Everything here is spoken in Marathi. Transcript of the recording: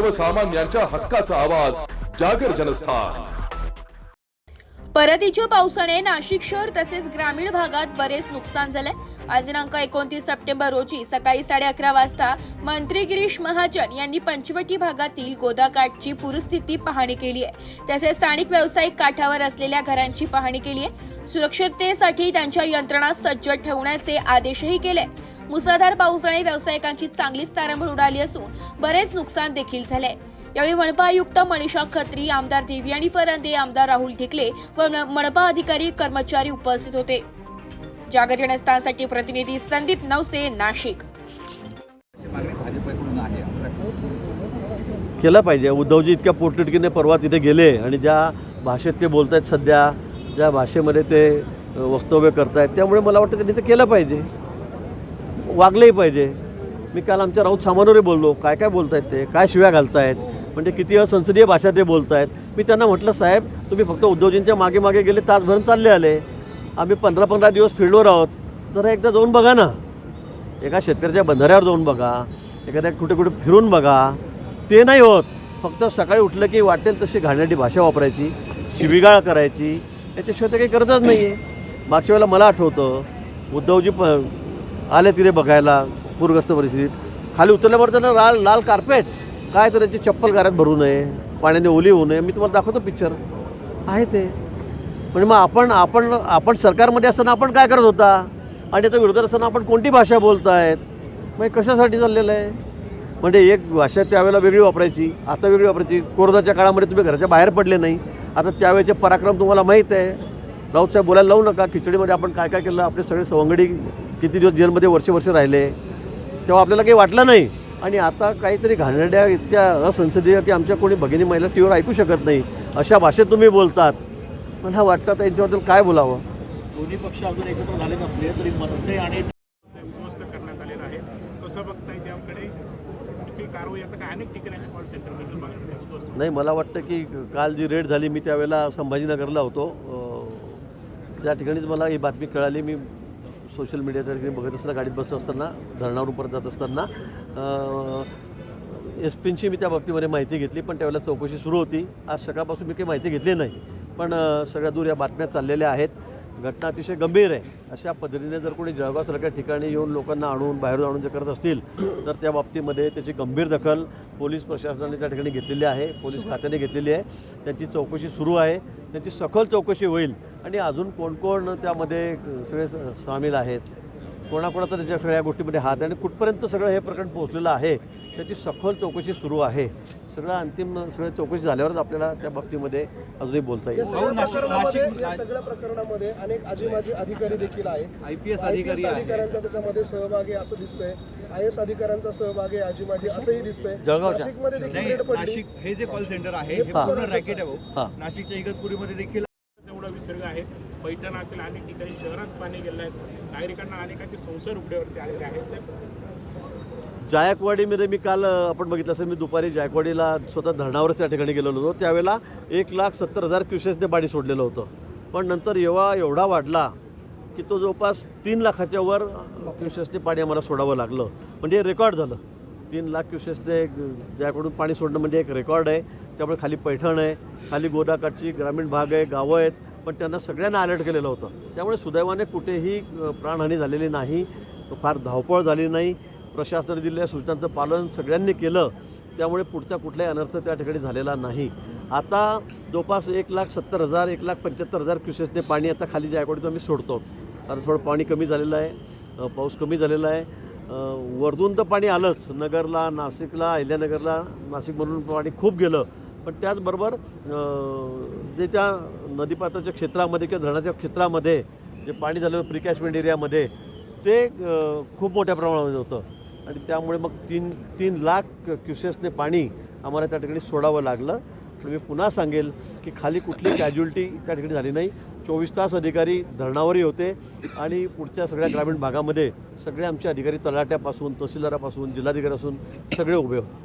सर्वसामान्यांच्या हक्काचा आवाज जागर जनस्थान. परतीच्या पावसाने नाशिक शहर तसेच ग्रामीण भागात बरेच नुकसान झालंय. आज दिनांक एकोणतीस सप्टेंबर रोजी सकाळी साडे अकरा वाजता मंत्री गिरीश महाजन यांनी पंचवटी भागातील गोदाकाठची पूरस्थिती पाहणी केली आहे. तसेच स्थानिक व्यावसायिक काठावर असलेल्या घरांची पाहणी केली आहे. सुरक्षिततेसाठी त्यांच्या यंत्रणा सज्ज ठेवण्याचे आदेशही केले मुसळधार पावसाने व्यावसायिकांची चांगलीच तारांबळ उडाली असून बरेच नुकसान देखील झाले यावेळी मनपा आयुक्त मनीषा खत्री आमदार देवयानी फरांदे आमदार राहुल ठिकले व मनपा अधिकारी कर्मचारी उपस्थित होते. जागर जनस्थानसाठी प्रतिनिधी संदीप नवसे नाशिक. केलं पाहिजे. उद्धवजी इतक्या पोटतिडकीने परवा तिथे गेले आणि ज्या भाषेत ते बोलत आहेत सध्या ज्या भाषेमध्ये ते वक्तव्य करत आहेत त्यामुळे मला वाटतं त्यांनी ते केलं पाहिजे. वागलंही पाहिजे. मी काल आमच्या राऊत सामानोरे बोललो. काय काय बोलतायत ते? काय शिव्या घालतायत? म्हणजे किती असंसदीय भाषा ते बोलतायत? मी त्यांना म्हटलं साहेब तुम्ही फक्त उद्धवजींच्या मागे मागे गेले तासभरून चालले आले. आम्ही पंधरा पंधरा दिवस फील्डवर आहोत. जरा एकदा जाऊन बघा ना. एका शेतकऱ्याच्या बंधाऱ्यावर जाऊन बघा. एखाद्या कुठे कुठे फिरून बघा. ते नाही होत. फक्त सकाळी उठलं की वाटेल तशी घालण्याची भाषा वापरायची शिविगाळ करायची. याच्याशिवाय तर काही गरजच नाही आहे मागच्या वेळेला मला आठवतं उद्धवजी प आले तिथे बघायला पूरग्रस्त परिस्थितीत. खाली उतरल्यावर त्यांना लाल लाल कार्पेट काय तर त्याची चप्पल घरात भरू नये पाण्याने ओली होऊ नये. मी तुम्हाला दाखवतो पिक्चर आहे ते. म्हणजे मग आपण आपण आपण सरकारमध्ये असताना आपण काय करत होता? आणि आता विरोधात असताना आपण कोणती भाषा बोलतायत? मग कशासाठी चाललेलं आहे? म्हणजे एक भाषा त्यावेळेला वेगळी वापरायची आता वेगळी वापरायची. कोरोनाच्या काळामध्ये तुम्ही घराच्या बाहेर पडले नाही. आता त्यावेळेचे पराक्रम तुम्हाला माहीत आहे. राऊत साहेब बोलायला लावू नका. खिचडीमध्ये आपण काय काय केलं? आपले सगळे सवंगडी किती दिवस जेलमध्ये वर्षे वर्ष राहिले तेव्हा आपल्याला काही वाटलं नाही. आणि आता काहीतरी घाणेरड्या इतक्या असंसदीय की आमच्या कोणी भगिनी महिला टीव्हीवर ऐकू शकत नाही. अशा भाषेत तुम्ही बोलतात. मला वाटतं आता यांच्याबद्दल काय बोलावं? दोन्ही पक्ष अजून एकत्र झाले नसले तरी मनसे आणि उद्ध्वस्त करण्यात आलेला आहे. कसं बघताय त्याकडे पुढची कारवाई आता काय अनेक ठिकाणी अशा कॉल सेंटरबद्दल बघायचं उद्ध्वस्त नाही मला वाटतं की काल जी रेड झाली मी त्यावेळेला संभाजीनगरला होतो. त्या ठिकाणीच मला ही बातमी कळाली मी सोशल मीडियाच्या ठिकाणी बघत असताना गाडीत बसलो असताना धरणावरून परत जात असताना एस पींची मी त्या बाबतीमध्ये माहिती घेतली पण त्यावेळेला चौकशी सुरू होती. आज सकाळपासून मी काही माहिती घेतली नाही पण सगळ्या दूर या बातम्या चाललेल्या आहेत. घटना अतिशय गंभीर आहे. अशा पद्धतीने जर कोणी जळगावसारख्या ठिकाणी येऊन लोकांना आणून बाहेरून आणून जे करत असतील तर त्या बाबतीमध्ये त्याची गंभीर दखल पोलीस प्रशासनाने त्या ठिकाणी घेतलेली आहे. पोलीस खात्याने घेतलेली आहे. त्यांची चौकशी सुरू आहे. त्यांची सखोल चौकशी होईल. आणि अजून कोण कोण त्यामध्ये सगळे सामील आहेत? कोणाकोणाचा त्याच्या सगळ्या गोष्टीमध्ये हात आहे आणि कुठपर्यंत सगळं हे प्रकरण पोहोचलेलं आहे त्याची सखोल चौकशी सुरू आहे. सगळं अंतिम सगळ्या चौकशी झाल्यावरच आपल्याला त्या बाबतीमध्ये अजूनही बोलता येईल. सगळ्या प्रकरणामध्ये या सगळ्या प्रकरणामध्ये अनेक आजी माजी अधिकारी देखील आहेत. आय पी एस अधिकारी अधिकाऱ्यांचा त्याच्यामध्ये सहभाग आहे असं दिसतंय. आय एस अधिकाऱ्यांचा सहभाग आहे आजी माजी असंही दिसतंय. जळगावच्या. नाशिकमध्ये देखील नाशिक हे जे कॉल सेंटर आहे पूर्ण रॅकेट आहे. भाऊ. नाशिकच्या इगतपुरीमध्ये देखील निसर्ग आहे. पैठण असेल अनेक ठिकाणी शहरात पाणी गेलं आहे. नागरिकांना अनेकांचे संसार उघड्यावरती आलेले आहेत. जायकवाडीमध्ये मी काल आपण बघितलं असेल मी दुपारी जायकवाडीला स्वतः धरणावरच त्या ठिकाणी गेलेलो होतो. त्यावेळेला एक लाख सत्तर हजार क्युसेसने पाणी सोडलेलं होतं. पण नंतर एवढा एवढा वाढला की तो जवळपास तीन लाखाच्या वर क्युसेसने पाणी आम्हाला सोडावं लागलं. म्हणजे रेकॉर्ड झालं. तीन लाख क्युसेसने ज्याकडून पाणी सोडणं म्हणजे एक रेकॉर्ड आहे. त्यामुळे खाली पैठण आहे खाली गोदाकाठची ग्रामीण भाग आहे गावं आहेत. पण त्यांना सगळ्यांना अलर्ट केलेलं होतं. त्यामुळे सुदैवाने कुठेही प्राणहानी झालेली नाही फार धावपळ झाली नाही. प्रशासनाने दिलेल्या सूचनांचं पालन सगळ्यांनी केलं. त्यामुळे पुढचा कुठलाही अनर्थ त्या ठिकाणी झालेला नाही. आता जवळपास एक लाख सत्तर हजार एक लाख पंच्याहत्तर हजार क्युसेसने पाणी आता खाली जायकडून आम्ही सोडतो. कारण थोडं पाणी कमी झालेलं आहे पाऊस कमी झालेला आहे. वरतून तर पाणी आलंच. नगरला नाशिकला अहिल्यानगरला नाशिकमधून पाणी खूप गेलं. पण त्याचबरोबर जे त्या नदीपात्राच्या क्षेत्रामध्ये किंवा धरणाच्या क्षेत्रामध्ये जे पाणी झालं प्रिकॅशमेंट एरियामध्ये ते खूप मोठ्या प्रमाणामध्ये होतं. आणि त्यामुळे मग तीन तीन लाख क्युसेसने पाणी आम्हाला त्या ठिकाणी सोडावं लागलं. पण मी पुन्हा सांगेल की खाली कुठली कॅज्युअल्टी त्या ठिकाणी झाली नाही. चोवीस तास अधिकारी धरणावरही होते आणि पुढच्या सगळ्या ग्रामीण भागामध्ये सगळे आमचे अधिकारी तलाट्यापासून तहसीलदारापासून जिल्हाधिकाऱ्यापासून सगळे उभे होते.